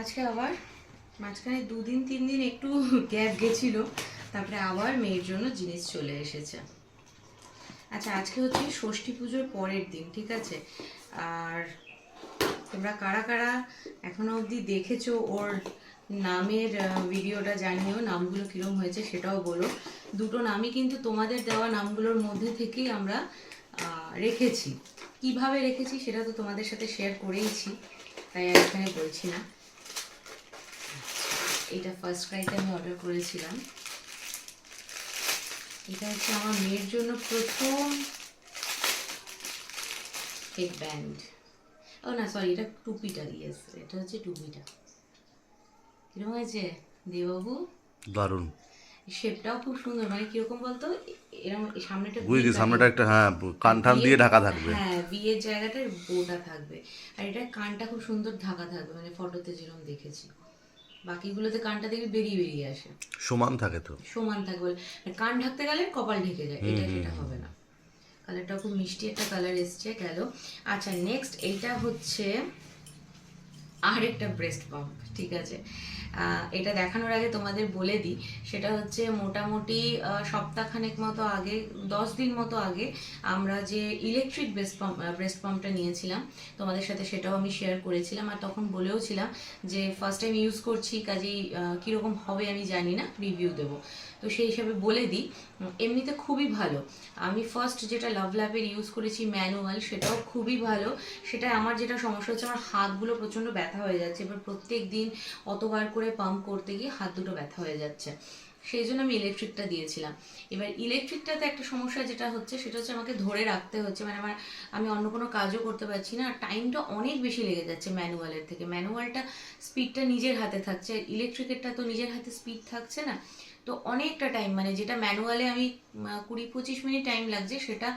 আজকে আবার মাঝখানে দুদিন তিন দিন একটু গ্যাপ গেছিল, তারপরে আবার মেয়ের জন্য জিনিস চলে এসেছে। আচ্ছা আজকে হচ্ছে ষষ্ঠী পুজোর পরের দিন, ঠিক আছে? আর তোমরা কারা কারা এখনও অবধি দেখেছ ওর নামের ভিডিওটা জানিও, নামগুলো কিরম হয়েছে সেটাও বলো। দুটো নামই কিন্তু তোমাদের দেওয়া নামগুলোর মধ্যে থেকেই আমরা রেখেছি। কীভাবে রেখেছি সেটা তো তোমাদের সাথে শেয়ার করেইছি, তাই এখানে বলছি না। এটা ফার্স্ট ক্রাইতে আমি অর্ডার করেছিলাম। এটা হচ্ছে আমার মেয়ের জন্য প্রথম হেড ব্যান্ড ও না সরি এটা টুপিটা ইয়েস এটা হচ্ছে টুপিটা। কীরকম হয়েছে? দেবাবু দারুণ। শেপটাও খুব সুন্দর। মানে কীরকম বলতো? এরকম সামনেটা বুঝলি সামনেটা একটা হ্যাঁ কান টান দিয়ে ঢাকা থাকবে। হ্যাঁ বিয়ের জায়গাটার বোটা থাকবে। আর এটা কানটা খুব সুন্দর ঢাকা থাকবে। মানে ফটোতে যেরকম দেখেছি। বাকিগুলোতে কানটা দেখবি বেরিয়ে বেরিয়ে আসে। সমান থাকে তো। সমান থাকে বলে। কান ঢাকতে গেলে কপাল ঢেকে যায় এটা সেটা হবে না। কালারটা খুব মিষ্টি একটা কালার এসছে গেল। আচ্ছা নেক্সট এইটা হচ্ছে আর একটা ব্রেস্ট পাম্প ঠিক আছে? এটা দেখানোর আগে তোমাদের বলে দিই, সেটা হচ্ছে মোটামুটি সপ্তাহখানেক মতো আগে, দশ দিন মতো আগে আমরা যে ইলেকট্রিক ব্রেস্ট পাম্প ব্রেস্ট পাম্পটা নিয়েছিলাম, তোমাদের সাথে সেটাও আমি শেয়ার করেছিলাম আর তখন বলেও ছিলাম যে ফার্স্ট টাইম ইউজ করছি, কাজেই কীরকম হবে আমি জানি না রিভিউ দেবো। তো সেই হিসাবে বলে দিই এমনিতে খুবই ভালো। আমি ফার্স্ট যেটা লাভ ল্যাবের ইউজ করেছি ম্যানুয়াল সেটাও খুবই ভালো। সেটা আমার যেটা সমস্যা হচ্ছে, আমার হাতগুলো প্রচণ্ড ব্যথা হয়ে যাচ্ছে। এবার প্রত্যেক দিন অতবার করে পাম্প করতে গিয়ে হাত দুটো ব্যথা হয়ে যাচ্ছে। সেই জন্য আমি ইলেকট্রিকটা দিয়েছিলাম। এবার ইলেকট্রিকটাতে একটা সমস্যা যেটা হচ্ছে, সেটা হচ্ছে আমাকে ধরে রাখতে হচ্ছে। মানে আমার, আমি অন্য কোনো কাজও করতে পারছি না। আর টাইমটা অনেক বেশি লেগে যাচ্ছে ম্যানুয়ালের থেকে। ম্যানুয়ালটা স্পিডটা নিজের হাতে থাকছে। ইলেকট্রিকেরটা তো নিজের হাতে স্পিড থাকছে না। তো অনেকটা টাইম মানে যেটা ম্যানুয়ালে আমি কুড়ি পঁচিশ মিনিট টাইম লাগছে, সেটা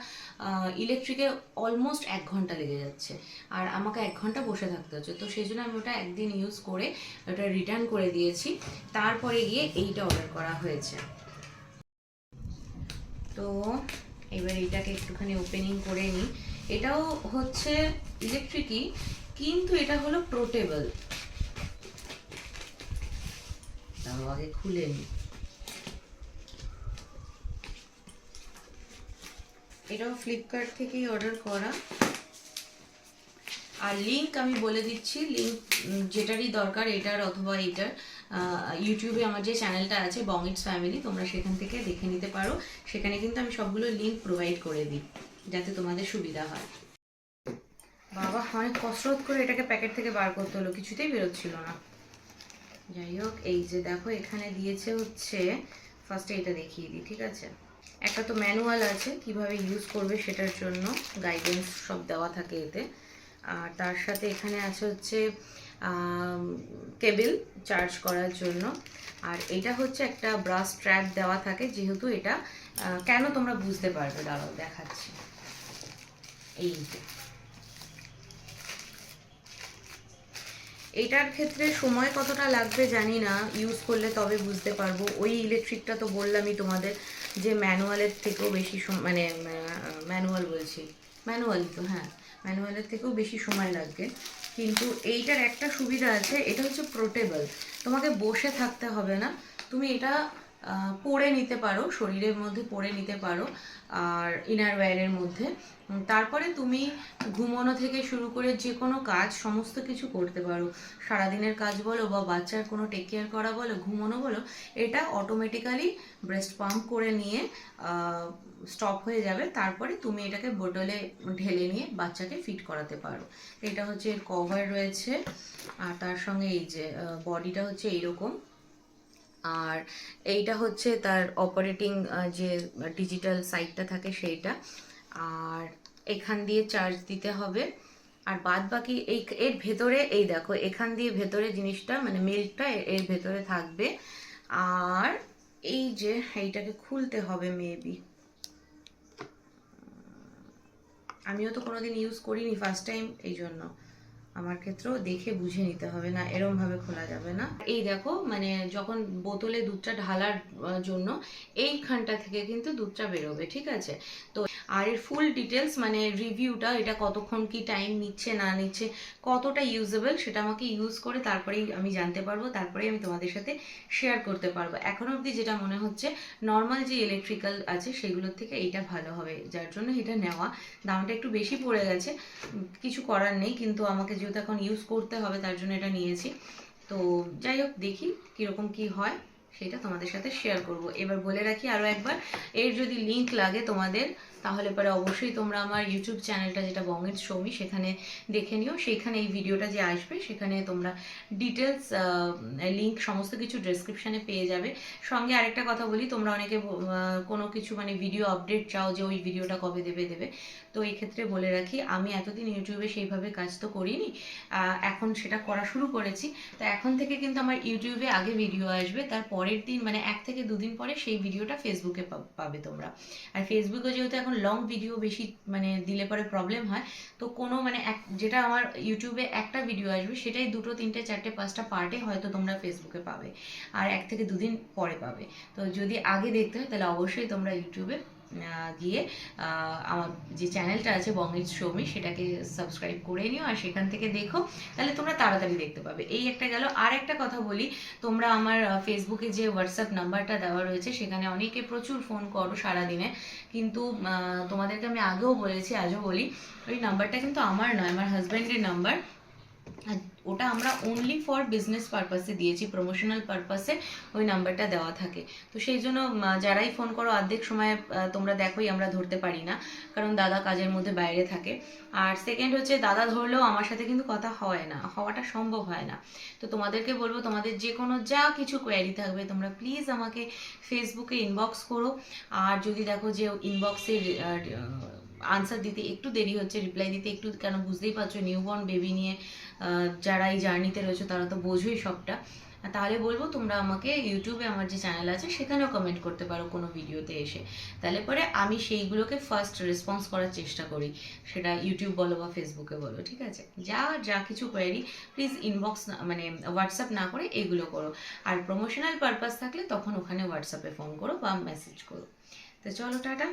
ইলেকট্রিকে অলমোস্ট এক ঘণ্টা লেগে যাচ্ছে। আর আমাকে এক ঘণ্টা বসে থাকতে হচ্ছে। তো সেই জন্য আমি ওটা একদিন ইউজ করে ওটা রিটার্ন করে দিয়েছি। তারপরে গিয়ে এইটা অর্ডার করা হয়েছে। তো এবার এটাকে একটুখানি ওপেনিং করে নিই। এটাও হচ্ছে ইলেকট্রিকই কিন্তু এটা হলো পোর্টেবল তাও আগে খুলে নিই। এটাও ফ্লিপকার্ট থেকেই অর্ডার করা। আর লিঙ্ক আমি বলে দিচ্ছি লিঙ্ক যেটারই দরকার এটার অথবা এটার ইউটিউবে আমার যে চ্যানেলটা আছে বংইটস ফ্যামিলি তোমরা সেখান থেকে দেখে নিতে পারো। সেখানে কিন্তু আমি সবগুলো লিঙ্ক প্রোভাইড করে দিই, যাতে তোমাদের সুবিধা হয়। বাবা অনেক কসরত করে এটাকে প্যাকেট থেকে বার করতে হলো, কিছুতেই বেরোচ্ছিল না। যাই হোক, এই যে দেখো, এখানে দিয়েছে হচ্ছে ফার্স্টে এটা দেখিয়ে দিই, ঠিক আছে? একটা তো ম্যানুয়াল আছে, কীভাবে ইউজ করবে সেটার জন্য গাইডেন্স সব দেওয়া থাকে এতে। আর তার সাথে এখানে আছে হচ্ছে কেবিল চার্জ করার জন্য। আর এটা হচ্ছে একটা ব্রাশ ট্র্যাপ দেওয়া থাকে, যেহেতু এটা কেন তোমরা বুঝতে পারবে? দাঁড়াও, দেখাচ্ছি। এই এটার ক্ষেত্রে সময় কতটা লাগবে জানি না ইউজ করলে তবে বুঝতে পারব। ওই ইলেকট্রিকটা তো বললামই তোমাদের। যে ম্যানুয়ালের থেকেও বেশি মানে ম্যানুয়াল বলছি। ম্যানুয়াল তো হ্যাঁ। ম্যানুয়ালের থেকেও বেশি সময় লাগবে। কিন্তু এইটার একটা সুবিধা আছে, এটা হচ্ছে পোর্টেবল। তোমাকে বসে থাকতে হবে না। তুমি এটা পরে নিতে পারো, শরীরের মধ্যে পরে নিতে পারো, আর ইনার ওয়্যারের মধ্যে। তারপরে তুমি ঘুমানো থেকে শুরু করে যে কোনো কাজ, সমস্ত কিছু করতে পারো। সারাদিনের কাজ বলো বা বাচ্চার কোনো টেক কেয়ার করা বলো, ঘুমানো বলো, এটা অটোমেটিক্যালি ব্রেস্ট পাম্প করে নিয়ে স্টপ হয়ে যাবে। তারপরে তুমি এটাকে বোতলে ঢেলে নিয়ে বাচ্চাকে ফিট করাতে পারো। এটা হচ্ছে এর কভার রয়েছে, আর তার সঙ্গে এই যে বডিটা হচ্ছে এইরকম। আর এইটা হচ্ছে তার অপারেটিং যে ডিজিটাল সাইটটা থাকে সেইটা। আর এখান দিয়ে চার্জ দিতে হবে। আর বাদ বাকি এই, এর ভেতরে, এই দেখো, এখান দিয়ে ভেতরে জিনিসটা মানে মিল্কটা এর ভেতরে থাকবে। আর এই যে এইটাকে খুলতে হবে মেবি আমিও তো কোনোদিন ইউজ করিনি ফার্স্ট টাইম এই জন্য আমার ক্ষেত্রেও দেখে বুঝে নিতে হবে না, এরম ভাবে খোলা যাবে না। এই দেখো মানে যখন বোতলে দুধটা ঢালার জন্য এইখানটা থেকে কিন্তু দুধটা বেরোবে, ঠিক আছে? তো আর এর ফুল ডিটেলস মানে রিভিউটা এটা কতক্ষণ কি টাইম নিচ্ছে, না নিচ্ছে, কতটা ইউজেবল সেটা আমাকে ইউজ করে তারপরেই আমি জানতে পারব, তারপরেই আমি তোমাদের সাথে শেয়ার করতে পারব। এখন অবধি যেটা মনে হচ্ছে নর্মাল যে ইলেকট্রিক্যাল আছে, সেগুলোর থেকে এইটা ভালো হবে, যার জন্য এটা নেওয়া। দামটা একটু বেশি পড়ে গেছে কিছু করার নেই, কিন্তু আমাকে যেহেতু এখন ইউজ করতে হবে, তার জন্য এটা নিয়েছি। তো যাই হোক, দেখি কীরকম কি হয়। সেটা তোমাদের সাথে শেয়ার করব। এবার বলে রাখি আরও একবার, এর যদি লিংক লাগে তোমাদের, তাহলে পরে অবশ্যই তোমরা আমার ইউটিউব চ্যানেলটা যেটা বঙ্গের সৌমি সেখানে দেখে নিও। সেখানে এই ভিডিওটা যে আসবে, সেখানে তোমরা ডিটেলস লিংক সমস্ত কিছু ডেসক্রিপশনে পেয়ে যাবে। সঙ্গে আরেকটা কথা বলি, তোমরা অনেকে কোনো কিছু মানে ভিডিও আপডেট চাও যে ওই ভিডিওটা কবে দেবে দেবে। তো এই ক্ষেত্রে বলে রাখি, আমি এতদিন ইউটিউবে সেইভাবে কাজ তো করিনি এখন সেটা করা শুরু করেছি। তো এখন থেকে কিন্তু আমার ইউটিউবে আগে ভিডিও আসবে তার পরের দিন মানে এক থেকে দুদিন পরে সেই ভিডিওটা ফেসবুকে পাবে তোমরা। আর ফেসবুকে যেহেতু এখন লং ভিডিও বেশি মানে দিলে পরে প্রবলেম হয়, তো কোনো মানে এক, যেটা আমার ইউটিউবে একটা ভিডিও আসবে, সেটাই দুটো, তিনটে, চারটে, পাঁচটা পার্টে হয়তো তোমরা ফেসবুকে পাবে। আর এক থেকে দুদিন পরে পাবে। তো যদি আগে দেখতে হয়, তাহলে অবশ্যই তোমরা ইউটিউবে গিয়ে আমার যে চ্যানেলটা আছে বঙ্গের সৌমি সেটাকে সাবস্ক্রাইব করে নিও আর সেখান থেকে দেখো, তাহলে তোমরা তাড়াতাড়ি দেখতে পাবে। এই একটা গেল। আর একটা কথা বলি, তোমরা আমার ফেসবুকে যে হোয়াটসঅ্যাপ নাম্বারটা দেওয়া রয়েছে, সেখানে অনেকে প্রচুর ফোন করো সারাদিনে। কিন্তু তোমাদেরকে আমি আগেও বলেছি, আজও বলি, ওই নাম্বারটা কিন্তু আমার নয়, আমার হাজব্যান্ডের নাম্বার ওটা আমরা অনলি ফর বিজনেস পারপাসে দিয়েছি প্রমোশনাল পারপাসে ওই নাম্বারটা দেওয়া থাকে। তো সেই জন্য যারাই ফোন করো, অর্ধেক সময় তোমরা দেখোই আমরা ধরতে পারি না, কারণ দাদা কাজের মধ্যে বাইরে থাকে। আর সেকেন্ড হচ্ছে, দাদা ধরলেও আমার সাথে কিন্তু কথা হয় না, হওয়াটা সম্ভব হয় না। তো তোমাদেরকে বলব, তোমাদের যে কোনো যা কিছু কোয়ারি থাকবে, তোমরা প্লিজ আমাকে ফেসবুকে ইনবক্স করো। আর যদি দেখো যে ইনবক্সে আনসার দিতে একটু দেরি হচ্ছে রিপ্লাই দিতে একটু, কেন বুঝতেই পারছ নিউবর্ন বেবি নিয়ে যারা এই জার্নিতে রয়েছে তারা তো বোঝোই সবটা। তাহলে বলব তোমরা আমাকে ইউটিউবে আমার যে চ্যানেল আছে সেখানেও কমেন্ট করতে পারো কোনো ভিডিওতে এসে। তাহলে পরে আমি সেইগুলোকে ফার্স্ট রেসপন্স করার চেষ্টা করি। সেটা ইউটিউব বলো বা ফেসবুকে বলো, ঠিক আছে? যা যা কিছু কোয়ারি প্লিজ ইনবক্স মানে হোয়াটসঅ্যাপ না করে এগুলো করো। আর প্রমোশনাল পারপাস থাকলে তখন ওখানে হোয়াটসঅ্যাপে ফোন করো বা মেসেজ করো। তো চলো, টাটা।